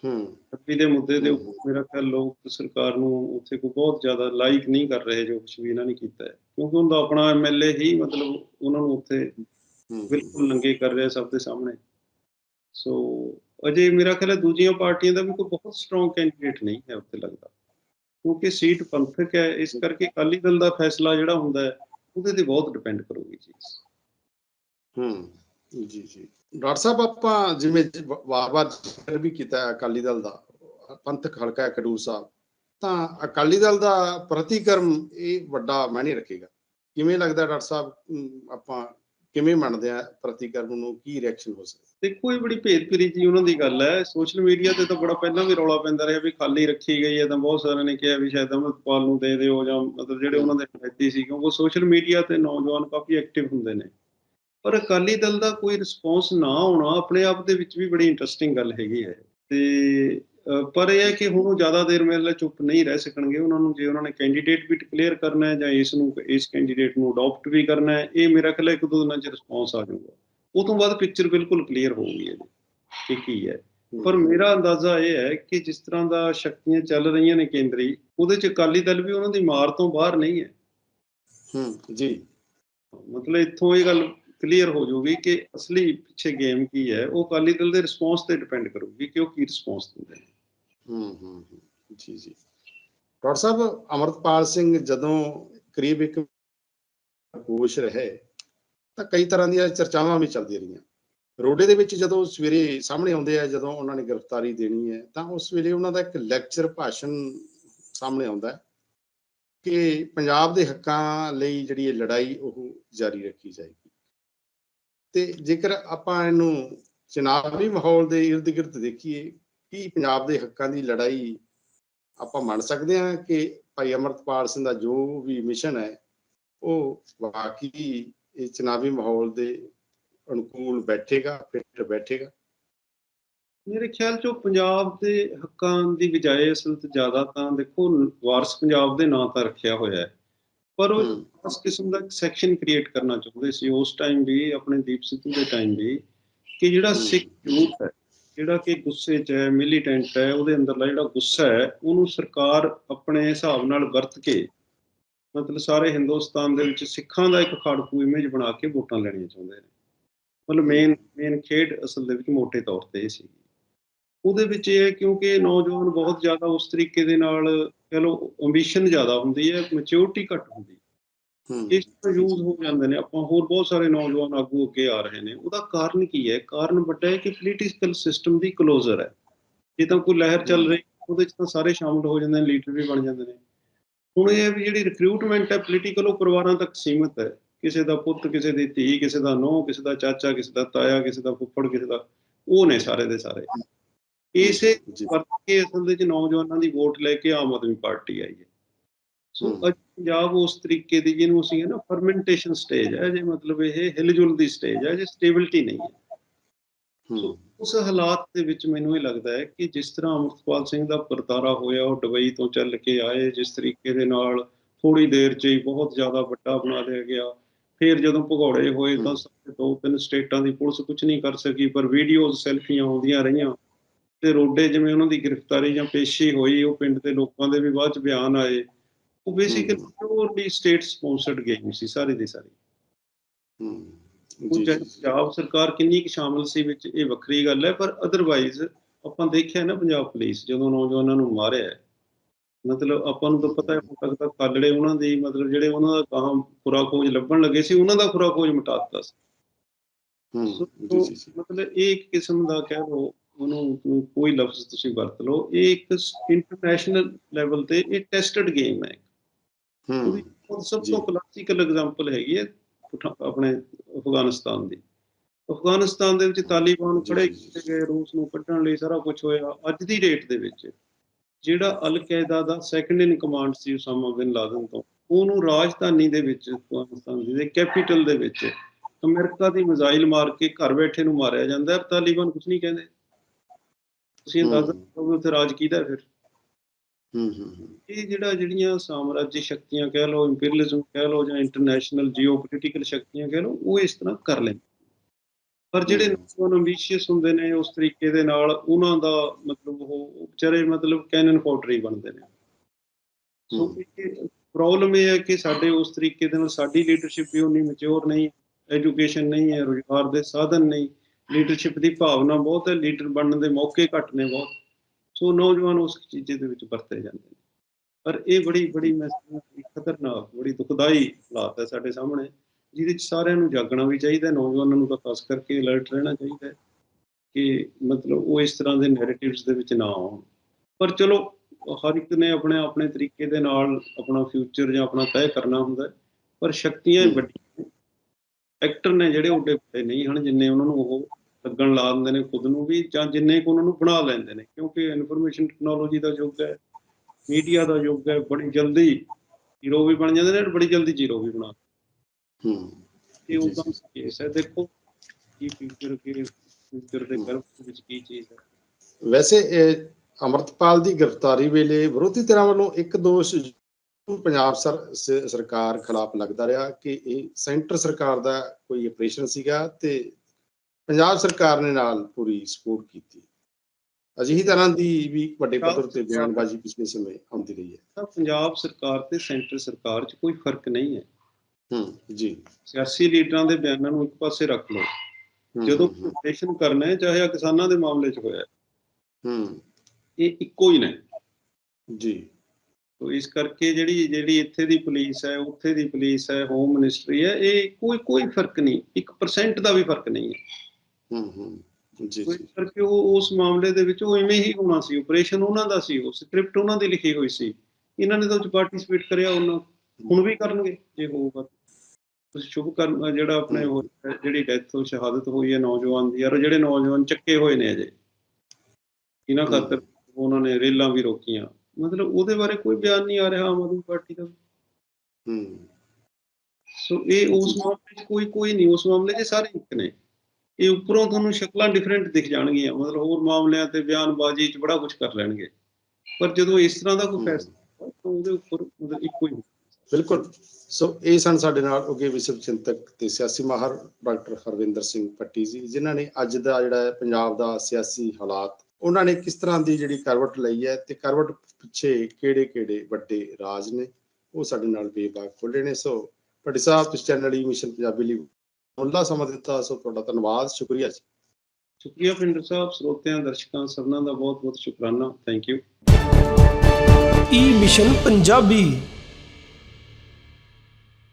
ਹੂੰ। ਬੇਅਦਬੀ ਦੇ ਮੁੱਦੇ ਦੇ ਉੱਪਰ ਮੇਰਾ ਖਿਆਲ ਲੋਕ ਸਰਕਾਰ ਨੂੰ ਉੱਥੇ ਕੋਈ ਬਹੁਤ ਜ਼ਿਆਦਾ ਲਾਈਕ ਨਹੀਂ ਕਰ ਰਹੇ ਜੋ ਕੁਝ ਵੀ ਇਹਨਾਂ ਨੇ ਕੀਤਾ ਹੈ। ਕਿਉਂਕਿ ਉਹਦਾ ਆਪਣਾ ਐਮਐਲਏ ਹੀ ਮਤਲਬ ਉਹਨਾਂ ਨੂੰ ਉੱਥੇ ਬਿਲਕੁਲ ਨੰਗੇ ਕਰ ਰਿਹਾ ਸਭ ਦੇ ਸਾਹਮਣੇ। ਸੋ ਅਜੇ ਮੇਰਾ ਖਿਆਲ ਹੈ ਦੂਜੀਆਂ ਪਾਰਟੀਆਂ ਦਾ ਵੀ ਕੋਈ ਬਹੁਤ ਸਟਰੋਂਗ ਕੈਂਡੀਡੇਟ ਨਹੀਂ ਹੈ ਉੱਥੇ ਲੱਗਦਾ। ਕਿਉਂਕਿ ਸੀਟ ਪੰਥਕ ਹੈ, ਇਸ ਕਰਕੇ ਅਕਾਲੀ ਦਲ ਦਾ ਫੈਸਲਾ ਜਿਹੜਾ ਹੁੰਦਾ ਹੈ, ਉਹਦੇ ਤੇ ਬਹੁਤ ਡਿਪੈਂਡ ਕਰੂਗੀ ਚੀਜ਼ ਹੂੰ, ਜੀ ਜੀ। ਡਾਕਟਰ ਸਾਹਿਬ, ਆਪਾਂ ਜਿਵੇਂ ਵਾਰ-ਵਾਰ ਵੀ ਕੀਤਾ ਅਕਾਲੀ ਦਲ ਦਾ, ਪੰਥਕ ਹਲਕਾ ਹੈ ਖਡੂਰ ਸਾਹਿਬ, ਤਾਂ ਅਕਾਲੀ ਦਲ ਦਾ ਪ੍ਰਤੀਕਰਮ ਇਹ ਵੱਡਾ ਮਾਇਨੇ ਰੱਖੇਗਾ। ਕਿਵੇਂ ਲੱਗਦਾ ਡਾਕਟਰ ਸਾਹਿਬ ਆਪਾਂ ਕਿਵੇਂ ਮੰਨਦੇ ਆ ਪ੍ਰਤੀਕਰਮ ਨੂੰ ਕੀ ਰਿਐਕਸ਼ਨ ਹੋ ਸਕਦਾ? ਦੇਖੋ ਇਹ ਬੜੀ ਭੇਦਭਰੀ ਜੀ ਉਹਨਾਂ ਦੀ ਗੱਲ ਹੈ। ਸੋਸ਼ਲ ਮੀਡੀਆ ਤੇ ਤਾਂ ਬੜਾ ਪਹਿਲਾਂ ਵੀ ਰੌਲਾ ਪੈਂਦਾ ਰਿਹਾ ਵੀ ਖਾਲੀ ਰੱਖੀ ਗਈ ਹੈ ਤਾਂ ਬਹੁਤ ਸਾਰਿਆਂ ਨੇ ਕਿਹਾ ਵੀ ਸ਼ਾਇਦ ਅਮਰਪਾਲ ਨੂੰ ਦੇ ਦਿਓ ਜਾਂ ਮਤਲਬ ਜਿਹੜੇ ਉਹਨਾਂ ਦੇ ਹਮਾਇਤੀ ਸੀ ਕਿਉਂਕਿ ਸੋਸ਼ਲ ਮੀਡੀਆ ਤੇ ਨੌਜਵਾਨ ਕਾਫੀ ਐਕਟਿਵ ਹੁੰਦੇ ਨੇ। ਪਰ ਅਕਾਲੀ ਦਲ ਦਾ ਕੋਈ ਰਿਸਪੌਂਸ ਨਾ ਆਉਣਾ ਆਪਣੇ ਆਪ ਦੇ ਵਿੱਚ ਵੀ ਬੜੀ ਇੰਟਰਸਟਿੰਗ ਗੱਲ ਹੈਗੀ ਹੈ। ਤੇ ਪਰ ਇਹ ਹੈ ਕਿ ਹੁਣ ਉਹ ਜ਼ਿਆਦਾ ਦੇਰ ਮੇਰੇ ਲਈ ਚੁੱਪ ਨਹੀਂ ਰਹਿ ਸਕਣਗੇ। ਉਹਨਾਂ ਨੂੰ ਜੇ ਉਹਨਾਂ ਨੇ ਕੈਂਡੀਡੇਟ ਵੀ ਡਿਕਲੇਅਰ ਕਰਨਾ ਹੈ ਜਾਂ ਇਸ ਨੂੰ ਇਸ ਕੈਂਡੀਡੇਟ ਨੂੰ ਅਡਾਪਟ ਵੀ ਕਰਨਾ ਹੈ ਇਹ ਮੇਰਾ ਖਿਆਲ ਇੱਕ ਦੋ ਦਿਨਾਂ 'ਚ ਰਿਸਪੌਂਸ ਆ ਜਾਊਗਾ। ਉਹ ਤੋਂ ਬਾਅਦ ਪਿਕਚਰ ਬਿਲਕੁਲ ਕਲੀਅਰ ਹੋਊਗੀ ਇਹਦੀ। ਕਿ ਕੀ ਹੈ। ਪਰ ਮੇਰਾ ਅੰਦਾਜ਼ਾ ਇਹ ਹੈ ਕਿ ਜਿਸ ਤਰ੍ਹਾਂ ਦਾ ਸ਼ਕਤੀਆਂ ਚੱਲ ਰਹੀਆਂ ਨੇ ਕੇਂਦਰੀ ਉਹਦੇ 'ਚ ਅਕਾਲੀ ਦਲ ਵੀ ਉਹਨਾਂ ਦੀ ਮਾਰ ਤੋਂ ਬਾਹਰ ਨਹੀਂ ਹੈ। ਹੂੰ ਜੀ। ਮਤਲਬ ਇੱਥੋਂ ਇਹ ਗੱਲ ਕਲੀਅਰ ਹੋ ਜਾਊਗੀ ਕਿ ਅਸਲੀ ਪਿੱਛੇ ਗੇਮ ਕੀ ਹੈ ਉਹ ਅਕਾਲੀ ਦਲ ਦੇ ਰਿਸਪੌਂਸ ਤੇ ਡਿਪੈਂਡ ਕਰੂਗੀ ਕਿ ਉਹ ਕੀ ਰਿਸਪੌਂਸ ਦਿੰਦੇ ਨੇ। ਹੂੰ ਹੂੰ ਹੂੰ, ਜੀ ਜੀ। ਡਾਕਟਰ ਸਾਹਿਬ ਅਮਰਤਪਾਲ ਸਿੰਘ ਜਦੋਂ ਕਰੀਬ ਇੱਕ ਕੋਸ਼ ਰਹੇ ਤਾਂ ਕਈ ਤਰ੍ਹਾਂ ਦੀਆਂ ਚਰਚਾਵਾਂ ਵੀ ਚੱਲਦੀਆਂ ਰਹੀਆਂ। ਰੋਡੇ ਦੇ ਵਿੱਚ ਜਦੋਂ ਸਵੇਰੇ ਸਾਹਮਣੇ ਆਉਂਦੇ ਆ ਜਦੋਂ ਉਹਨਾਂ ਨੇ ਗ੍ਰਿਫਤਾਰੀ ਦੇਣੀ ਹੈ ਤਾਂ ਉਸ ਵੇਲੇ ਉਹਨਾਂ ਦਾ ਇੱਕ ਲੈਕਚਰ ਭਾਸ਼ਣ ਸਾਹਮਣੇ ਆਉਂਦਾ ਕਿ ਪੰਜਾਬ ਦੇ ਹੱਕਾਂ ਲਈ ਜਿਹੜੀ ਇਹ ਲੜਾਈ ਉਹ ਜਾਰੀ ਰੱਖੀ ਜਾਏਗੀ। ਤੇ ਜੇਕਰ ਆਪਾਂ ਇਹਨੂੰ ਚੁਣਾਵੀ ਮਾਹੌਲ ਦੇ ਇਰਦ ਗਿਰਦ ਦੇਖੀਏ ਕੀ ਪੰਜਾਬ ਦੇ ਹੱਕਾਂ ਦੀ ਲੜਾਈ ਆਪਾਂ ਮੰਨ ਸਕਦੇ ਹਾਂ ਕਿ ਭਾਈ ਅਮਰਤਪਾਲ ਸਿੰਘ ਦਾ ਜੋ ਵੀ ਮਿਸ਼ਨ ਹੈ ਉਹ ਵਾਕਈ ਇਹ ਚੁਣਾਵੀ ਮਾਹੌਲ ਦੇ ਅਨੁਕੂਲ ਬੈਠੇਗਾ ਫਿੱਟ ਬੈਠੇਗਾ। ਮੇਰੇ ਖਿਆਲ 'ਚ ਪੰਜਾਬ ਦੇ ਹੱਕਾਂ ਦੀ ਬਜਾਏ ਅਸਲ 'ਚ ਜ਼ਿਆਦਾ ਤਾਂ ਦੇਖੋ ਵਾਰਸ ਪੰਜਾਬ ਦੇ ਨਾਂ ਤਾਂ ਰੱਖਿਆ ਹੋਇਆ ਹੈ। ਪਰ ਉਹ ਉਸ ਕਿਸਮ ਦਾ ਸੈਕਸ਼ਨ ਕ੍ਰੀਏਟ ਕਰਨਾ ਚਾਹੁੰਦੇ ਸੀ। ਉਸ ਟਾਈਮ ਵੀ ਆਪਣੇ ਦੀਪ ਸਿੱਧੂ ਦੇ ਟਾਈਮ ਵੀ ਕਿ ਜਿਹੜਾ। ਸਿੱਖ ਯੂਥ ਹੈ ਜਿਹੜਾ ਕਿ ਗੁੱਸੇ 'ਚ ਹੈ ਮਿਲੀਟੈਂਟ ਹੈ, ਉਹਦੇ ਅੰਦਰਲਾ ਜਿਹੜਾ ਗੁੱਸਾ ਹੈ, ਉਹਨੂੰ ਸਰਕਾਰ ਆਪਣੇ ਹਿਸਾਬ ਨਾਲ ਵਰਤ ਕੇ ਮਤਲਬ ਸਾਰੇ ਹਿੰਦੁਸਤਾਨ ਦੇ ਵਿੱਚ ਸਿੱਖਾਂ ਦਾ ਇੱਕ ਖਾੜਕੂ ਇਮੇਜ ਬਣਾ ਕੇ ਵੋਟਾਂ ਲੈਣੀਆਂ ਚਾਹੁੰਦੇ ਨੇ। ਮਤਲਬ ਮੇਨ ਮੇਨ ਖੇਡ ਅਸਲ ਦੇ ਵਿੱਚ ਮੋٹے ਤੌਰ ਤੇ ਇਹ ਸੀ ਉਹਦੇ ਵਿੱਚ ਇਹ ਹੈ ਕਿਉਂਕਿ ਨੌਜਵਾਨ ਬਹੁਤ ਜ਼ਿਆਦਾ ਉਸ ਤਰੀਕੇ ਦੇ ਨਾਲ ਕਹ ਲਓ ਐਂਬੀਸ਼ਨ ਜ਼ਿਆਦਾ ਹੁੰਦੀ ਹੈ ਮੈਚਿਓਰਿਟੀ ਘੱਟ ਹੁੰਦੀ ਹੈ। ਇਸ ਤੋਂ ਯੂਜ਼ ਹੋ ਜਾਂਦੇ ਨੇ। ਆਪਾਂ ਹੋਰ ਬਹੁਤ ਸਾਰੇ ਨੌਜਵਾਨ ਆਗੂ ਅੱਗੇ ਆ ਰਹੇ ਨੇ। ਉਹਦਾ ਕਾਰਨ ਕੀ ਹੈ? ਕਾਰਨ ਵੱਡਾ ਹੈ ਕਿ ਪੋਲੀਟੀਕਲ ਸਿਸਟਮ ਦੀ ਕਲੋਜ਼ਰ ਹੈ। ਜੇ ਤਾਂ ਕੋਈ ਲਹਿਰ ਚੱਲ ਰਹੀ ਉਹਦੇ ਚ ਤਾਂ ਸਾਰੇ ਸ਼ਾਮਲ ਹੋ ਜਾਂਦੇ ਨੇ ਲੀਡਰ ਵੀ ਬਣ ਜਾਂਦੇ ਨੇ। ਹੁਣ ਇਹ ਵੀ ਜਿਹੜੀ ਰਿਕਰੂਟਮੈਂਟ ਹੈ ਪੋਲੀਟੀਕਲ ਉਹ ਪਰਿਵਾਰਾਂ ਤੱਕ ਸੀਮਿਤ ਹੈ। ਕਿਸੇ ਦਾ ਪੁੱਤ ਕਿਸੇ ਦੀ ਧੀ ਕਿਸੇ ਦਾ ਨੂੰਹ ਕਿਸੇ ਦਾ ਚਾਚਾ ਕਿਸੇ ਦਾ ਤਾਇਆ ਕਿਸੇ ਦਾ ਫੁੱਫੜ ਕਿਸੇ ਦਾ ਉਹ ਨੇ ਸਾਰੇ ਦੇ ਸਾਰੇ। ਇਸੇ ਜੀ। ਵਰਤ ਕੇ ਅਸਲ ਦੇ ਚ ਨੌਜਵਾਨਾਂ ਦੀ ਵੋਟ ਲੈ ਕੇ ਆਮ ਆਦਮੀ ਪਾਰਟੀ ਆਈ ਹੈ। ਸੋ। ਅੱਜ ਪੰਜਾਬ ਉਸ ਤਰੀਕੇ ਦੀ ਜਿਹਨੂੰ ਅਸੀਂ ਨਾ ਫਰਮੈਂਟੇਸ਼ਨ ਸਟੇਜ ਹੈ ਜੇ ਮਤਲਬ ਇਹ ਹਿਲਜੁਲ ਦੀ ਸਟੇਜ ਹੈ ਜੇ ਸਟੇਬਿਲਿਟੀ ਨਹੀਂ ਹੈ। ਹੂੰ ਉਸ ਹਾਲਾਤ ਦੇ ਵਿੱਚ ਮੈਨੂੰ ਇਹ ਲੱਗਦਾ ਹੈ ਕਿ ਜਿਸ ਤਰ੍ਹਾਂ ਅਮਰਪਾਲ ਸਿੰਘ ਦਾ ਪਰਤਾਰਾ ਹੋਇਆ ਉਹ ਦੁਬਈ ਤੋਂ ਚੱਲ ਕੇ ਆਏ ਜਿਸ ਤਰੀਕੇ ਦੇ ਨਾਲ ਥੋੜੀ ਦੇਰ 'ਚ ਹੀ ਬਹੁਤ ਜ਼ਿਆਦਾ ਵੱਡਾ ਬਣਾ ਲਿਆ ਗਿਆ। ਫਿਰ ਜਦੋਂ ਭਗੌੜੇ ਹੋਏ ਤਾਂ। ਸਾਰੇ ਦੋ ਤਿੰਨ ਸਟੇਟਾਂ ਦੀ ਪੁਲਿਸ ਕੁਝ ਨਹੀਂ ਕਰ ਸਕੀ ਪਰ ਵੀਡੀਓਜ਼ ਸੈਲਫੀਆਂ ਆਉਂਦੀਆਂ ਰਹੀਆਂ। ਤੇ ਰੋਡੇ ਜਿਵੇਂ ਉਹਨਾਂ ਦੀ ਗ੍ਰਿਫਤਾਰੀ ਜਾਂ ਪੇਸ਼ੀ ਹੋਈ ਉਹ ਪਿੰਡ ਦੇ ਲੋਕਾਂ ਦੇ ਵੀ ਬਾਅਦ ਚ ਬਿਆਨ ਆਏ। ਉਹ basically purely state sponsored game ਸੀ ਸਾਰੀ ਦੀ ਸਾਰੀ। ਹੂੰ। ਉਹ। ਪੰਜਾਬ ਸਰਕਾਰ ਕਿੰਨੀ ਕੁ ਸ਼ਾਮਲ ਸੀ ਵਿੱਚ ਇਹ ਵੱਖਰੀ ਗੱਲ ਹੈ ਪਰ ਅਦਰਵਾਈਜ਼ ਆਪਾਂ ਦੇਖਿਆ ਨਾ ਪੰਜਾਬ ਪੁਲਿਸ ਜਦੋਂ ਨੌਜਵਾਨਾਂ ਨੂੰ ਮਾਰਿਆ ਮਤਲਬ ਆਪਾਂ ਨੂੰ ਤਾਂ ਪਤਾ ਹੈ ਹੁਣ ਤੱਕ ਤਾਂ ਕਾਲੜੇ ਉਹਨਾਂ ਦੀ ਮਤਲਬ ਜਿਹੜੇ ਉਹਨਾਂ ਦਾ ਕਹਾਂ ਖੁਰਾ ਖੋਜ ਲੱਭਣ ਲੱਗੇ ਸੀ ਉਹਨਾਂ ਦਾ ਖੁਰਾ ਖੋਜ ਮਿਟਾ ਦਿੱਤਾ ਸੀ ਹੂੰ ਮਤਲਬ ਇਹ ਇੱਕ ਕਿਸਮ ਦਾ ਕਹਿ ਲਓ ਉਹਨੂੰ ਕੋਈ- ਲਫ਼ਜ਼ ਤੁਸੀਂ ਵਰਤ ਲਓ ਇਹ ਇੱਕ ਇੰਟਰਨੈਸ਼ਨਲ ਲੈਵਲ ਤੇ ਇਹ ਟੈਸਟਡ ਗੇਮ ਹੂੰ ਉਹ ਸਭ। ਤੋਂ ਕਲਾਸੀਕਲ ਐਗਜ਼ਾਮਪਲ ਹੈਗੀ ਹੈ ਆਪਣੇ ਅਫਗਾਨਿਸਤਾਨ ਦੀ ਅਫਗਾਨਿਸਤਾਨ ਦੇ ਵਿੱਚ ਤਾਲਿਬਾਨ ਜੀ। ਕੀਤੇ ਗਏ ਰੂਸ ਨੂੰ ਕੱਢਣ ਲਈ ਸਾਰਾ ਕੁਝ ਹੋਇਆ ਅੱਜ ਦੀ ਡੇਟ ਦੇ ਵਿੱਚ ਜਿਹੜਾ ਅਲ ਕਾਇਦਾ ਦਾ ਸੈਕੰਡ ਇਨ ਕਮਾਂਡ ਸੀ ਉਸਾਮਾ ਬਿਨ ਲਾਦਨ ਤੋਂ ਉਹਨੂੰ ਰਾਜਧਾਨੀ ਦੇ ਵਿੱਚ ਅਫਗਾਨਿਸਤਾਨ ਦੀ ਕੈਪੀਟਲ ਦੇ ਵਿੱਚ ਅਮਰੀਕਾ ਦੀ ਮਿਜ਼ਾਈਲ ਮਾਰ ਕੇ ਘਰ ਬੈਠੇ ਨੂੰ ਮਾਰਿਆ ਜਾਂਦਾ ਹੈ ਤਾਲਿਬਾਨ ਕੁਝ ਨਹੀਂ ਕਹਿੰਦੇ ਤੁਸੀਂ ਅੰਦਾਜ਼ਾ। ਕਰੋ ਉੱਥੇ ਰਾਜ ਕਿਹਦਾ ਹੈ ਫਿਰ ਹੂੰ ਹੂੰ ਇਹ ਜਿਹੜਾ ਜਿਹੜੀਆਂ ਸਾਮਰਾਜੀ ਸ਼ਕਤੀਆਂ ਕਹਿ ਲਓ ਇੰਪੀਰੀਅਲਿਜ਼ਮ ਕਹਿ ਲਓ ਜਾਂ ਇੰਟਰਨੈਸ਼ਨਲ ਜੀਓਪੋਲਿਟੀਕਲ ਸ਼ਕਤੀਆਂ ਕਹਿ ਲਓ ਉਹ ਇਸ ਤਰ੍ਹਾਂ ਕਰ ਲੈਂਦੇ ਪਰ ਜਿਹੜੇ। ਨੌਜਵਾਨ ਐਂਬੀਸ਼ੀਅਸ ਹੁੰਦੇ ਨੇ ਉਸ ਤਰੀਕੇ ਦੇ ਨਾਲ ਉਹਨਾਂ ਦਾ ਮਤਲਬ ਉਹ ਵਿਚਾਰੇ ਮਤਲਬ ਕੈਨਨ ਪੋਟਰੀ ਬਣਦੇ ਨੇ ਸੋ ਹਮ। ਪ੍ਰੋਬਲਮ ਇਹ ਹੈ ਕਿ ਸਾਡੇ ਉਸ ਤਰੀਕੇ ਦੇ ਨਾਲ ਸਾਡੀ ਲੀਡਰਸ਼ਿਪ ਵੀ ਉਨੀ ਮੈਚੁਰ ਨਹੀਂ ਐਜੂਕੇਸ਼ਨ ਨਹੀਂ ਹੈ ਰੁਜ਼ਗਾਰ ਦੇ ਸਾਧਨ ਨਹੀਂ ਲੀਡਰਸ਼ਿਪ ਦੀ ਭਾਵਨਾ ਬਹੁਤ ਹੈ ਲੀਡਰ ਬਣਨ ਦੇ ਮੌਕੇ ਘੱਟ ਨੇ ਬਹੁਤ ਸੋ ਨੌਜਵਾਨ ਉਸ ਚੀਜ਼ੇ ਦੇ ਵਿੱਚ ਵਰਤੇ ਜਾਂਦੇ ਨੇ। ਪਰ ਇਹ ਬੜੀ ਬੜੀ ਖਤਰਨਾਕ ਬੜੀ ਦੁਖਦਾਈ ਹਾਲਾਤ ਹੈ ਸਾਡੇ ਸਾਹਮਣੇ ਜਿਹਦੇ ਚ ਸਾਰਿਆਂ ਨੂੰ ਜਾਗਣਾ ਵੀ ਚਾਹੀਦਾ ਨੌਜਵਾਨਾਂ ਨੂੰ ਤਾਂ ਖਾਸ ਕਰਕੇ ਅਲਰਟ ਰਹਿਣਾ ਚਾਹੀਦਾ ਕਿ ਮਤਲਬ ਉਹ ਇਸ ਤਰ੍ਹਾਂ ਦੇ ਨੈਰੇਟਿਵਸ ਦੇ ਵਿੱਚ ਨਾ ਆਉਣ। ਪਰ ਚਲੋ ਹਰ ਇੱਕ ਨੇ ਆਪਣੇ ਆਪਣੇ ਤਰੀਕੇ ਦੇ ਨਾਲ ਆਪਣਾ ਫਿਊਚਰ ਜਾਂ ਆਪਣਾ ਤੈਅ ਕਰਨਾ ਹੁੰਦਾ ਪਰ ਸ਼ਕਤੀਆਂ। ਵੱਡੀਆਂ ਐਕਟਰ ਨੇ ਜਿਹੜੇ ਉੱਡੇ ਵੱਡੇ ਨਹੀਂ ਹਨ ਜਿੰਨੇ ਉਹਨਾਂ ਨੂੰ ਉਹ ਲੱਗਣ ਲਾ ਦਿੰਦੇ ਨੇ ਖੁਦ ਨੂੰ ਵੀ ਜਾਂ ਜਿੰਨੇ ਕੁ ਉਹਨਾਂ ਨੂੰ ਬਣਾ ਲੈਂਦੇ ਨੇ ਕਿਉਂਕਿ ਇਨਫੋਰਮੇਸ਼ਨ ਟੈਕਨੋਲੋਜੀ ਦਾ ਯੁੱਗ ਹੈ ਮੀਡੀਆ ਦਾ ਯੁੱਗ ਹੈ ਬੜੀ ਜਲਦੀ ਹੀਰੋ ਵੀ ਬਣ ਜਾਂਦੇ ਨੇ ਬੜੀ ਜਲਦੀ ਜ਼ੀਰੋ ਵੀ ਬਣਾ ਹੂੰ ਇਹ ਉਦਾਂ ਕੇਸ ਹੈ ਦੇਖੋ ਕੀ ਫਿਊਚਰ ਕੀ ਫਿਊਚਰ ਦੇ ਗਰਭ ਵਿੱਚ ਕੀ ਚੀਜ਼ ਹੈ। ਵੈਸੇ ਅਮਰਤਪਾਲ ਦੀ ਗ੍ਰਿਫਤਾਰੀ ਵੇਲੇ ਵਿਰੋਧੀ ਧਿਰਾਂ ਵੱਲੋਂ ਇੱਕ ਦੋਸ਼ ਪੰਜਾਬ ਸਰਕਾਰ ਖਿਲਾਫ ਲੱਗਦਾ ਰਿਹਾ ਕਿ ਇਹ ਸੈਂਟਰ ਸਰਕਾਰ ਦਾ ਕੋਈ ਆਪਰੇਸ਼ਨ ਸੀਗਾ ਤੇ ਪੰਜਾਬ ਸਰਕਾਰ ਨੇ ਨਾਲ ਪੂਰੀ ਸਪੋਰਟ ਕੀਤੀ। ਅਜਿਹੀ ਤਰ੍ਹਾਂ ਦੀ ਵੀ ਵੱਡੇ ਪੱਧਰ ਤੇ ਬਿਆਨਬਾਜ਼ੀ ਪਿਛਲੇ ਸਮੇਂ ਆਉਂਦੀ ਰਹੀ ਹੈ। ਤਾਂ ਪੰਜਾਬ ਸਰਕਾਰ ਤੇ ਸੈਂਟਰ ਸਰਕਾਰ 'ਚ ਕੋਈ ਫ਼ਰਕ ਨਹੀਂ ਹੈ। ਹੂੰ ਜੀ। ਸਿਆਸੀ ਲੀਡਰਾਂ ਦੇ ਬਿਆਨਾਂ ਨੂੰ ਇੱਕ ਪਾਸੇ ਰੱਖ ਲਓ। ਜਦੋਂ ਪ੍ਰੋਟੈਸ਼ਨ ਕਰਨਾ ਹੈ ਚਾਹੇ ਆ ਕਿਸਾਨਾਂ ਦੇ ਮਾਮਲੇ 'ਚ ਹੋਇਆ ਹੈ, ਹੂੰ। ਇਹ ਇੱਕੋ ਹੀ ਨੇ। ਜੀ। ਤੋ ਇਸ ਕਰਕੇ ਜਿਹੜੀ ਜਿਹੜੀ ਇੱਥੇ ਦੀ ਪੁਲਿਸ ਹੈ ਉੱਥੇ ਦੀ ਪੁਲਿਸ ਹੈ ਹੋਮ ਮਿਨਿਸਟਰੀ ਹੈ ਇਹ ਕੋਈ ਕੋਈ ਫ਼ਰਕ ਨਹੀਂ। 1% ਦਾ ਵੀ ਫ਼ਰਕ ਨਹੀਂ ਹੈ। ਹੂੰ ਹੂੰ ਜੀ ਜੀ। ਕਰਕੇ ਉਹ ਉਸ ਮਾਮਲੇ ਦੇ ਵਿੱਚ ਉਹ ਇਵੇਂ ਹੀ ਹੋਣਾ ਸੀ। ਆਪਰੇਸ਼ਨ ਉਹਨਾਂ ਦਾ ਸੀ। ਉਹ ਸਕ੍ਰਿਪਟ ਉਹਨਾਂ ਦੀ ਲਿਖੀ ਹੋਈ ਸੀ। ਇਹਨਾਂ ਨੇ ਤਾਂ ਉਹ ਚ ਪਾਰਟਿਸਿਪੇਟ ਕਰਿਆ ਉਹਨਾਂ ਹੁਣ ਵੀ ਕਰਨਗੇ ਜੇ ਹੋਊਗਾ ਤੁਸੀਂ ਸ਼ੁਭ ਕਰਮ ਜਿਹੜਾ ਆਪਣੇ ਜਿਹੜੀ ਡੈਥ ਹੋ ਸ਼ਹਾਦਤ ਹੋਈ ਹੈ ਨੌਜਵਾਨ ਦੀ ਯਾਰ ਜਿਹੜੇ ਨੌਜਵਾਨ ਚੱਕੇ ਹੋਏ ਨੇ ਅਜੇ। ਇਹਨਾਂ। ਖਾਤਰ ਉਹਨਾਂ ਨੇ ਰੇਲਾਂ ਵੀ ਰੋਕੀਆਂ। ਮਤਲਬ ਉਹਦੇ ਬਾਰੇ ਕੋਈ ਬਿਆਨ ਨਹੀਂ ਆ ਰਿਹਾ ਆਮ ਆਦਮੀ ਪਾਰਟੀ ਦਾ। ਹੂੰ। ਸੋ ਇਹ ਉਸ ਮਾਮਲੇ 'ਚ ਕੋਈ ਕੋਈ ਨਹੀਂ। ਉਸ ਮਾਮਲੇ 'ਚ ਸਾਰੇ ਇੱਕ ਨੇ। ਇਹ ਉੱਪਰੋਂ ਤੁਹਾਨੂੰ ਸ਼ਕਲਾਂ ਡਿਫਰੈਂਟ ਦਿਖ ਜਾਣਗੀਆਂ, ਮਤਲਬ ਹੋਰ ਮਾਮਲਿਆਂ ਤੇ ਬਿਆਨਬਾਜ਼ੀ 'ਚ ਬੜਾ ਕੁਝ ਕਰ ਲੈਣਗੇ। ਪਰ ਜਦੋਂ ਇਸ ਤਰ੍ਹਾਂ ਦਾ ਕੋਈ ਫੈਸਲਾ ਤਾਂ ਉਹਦੇ ਉੱਪਰ ਮਤਲਬ ਇੱਕੋ ਹੀ ਬਿਲਕੁਲ। ਸੋ ਇਹ ਸਨ ਸਾਡੇ ਨਾਲ ਉਗੇ ਵਿਸ਼ਵ ਚਿੰਤਕ ਤੇ ਸਿਆਸੀ ਮਾਹਰ ਡਾਕਟਰ ਹਰਵਿੰਦਰ ਸਿੰਘ ਪੱਟੀ ਜੀ, ਜਿਨ੍ਹਾਂ ਨੇ ਅੱਜ ਦਾ ਜਿਹੜਾ ਪੰਜਾਬ ਦਾ ਸਿਆਸੀ ਹਾਲਾਤ, ਉਹਨਾਂ ਨੇ ਕਿਸ ਤਰ੍ਹਾਂ ਦੀ ਜਿਹੜੀ ਕਰਵਟ ਲਈ ਹੈ ਤੇ ਕਰਵਟ ਪਿੱਛੇ ਕਿਹੜੇ ਕਿਹੜੇ ਵੱਡੇ ਰਾਜ ਨੇ, ਉਹ ਸਾਡੇ ਨਾਲ ਬੇਬਾਕ ਖੋਲੇ ਨੇ। ਸੋ ਪੱਟੀ ਸਾਹਿਬ, ਤੁਸੀਂ ਚੈਨਲ ਹੀ ਮਿਸ਼ਨ ਪੰਜਾਬੀ ਲਈ ਮੁੱਲਾ ਸਮਾਂ ਦਿੱਤਾ ਸੋ ਤੁਹਾਡਾ ਧੰਨਵਾਦ ਸ਼ੁਕਰੀਆ ਜੀ। ਸ਼ੁਕਰੀਆ ਪਿੰਡਰ ਸਾਹਿਬ ਸਰੋਤਿਆਂ ਦਰਸ਼ਕਾਂ ਸਭਨਾਂ ਦਾ ਬਹੁਤ ਬਹੁਤ ਸ਼ੁਕਰਾਨਾ। Thank you E Mission Punjabi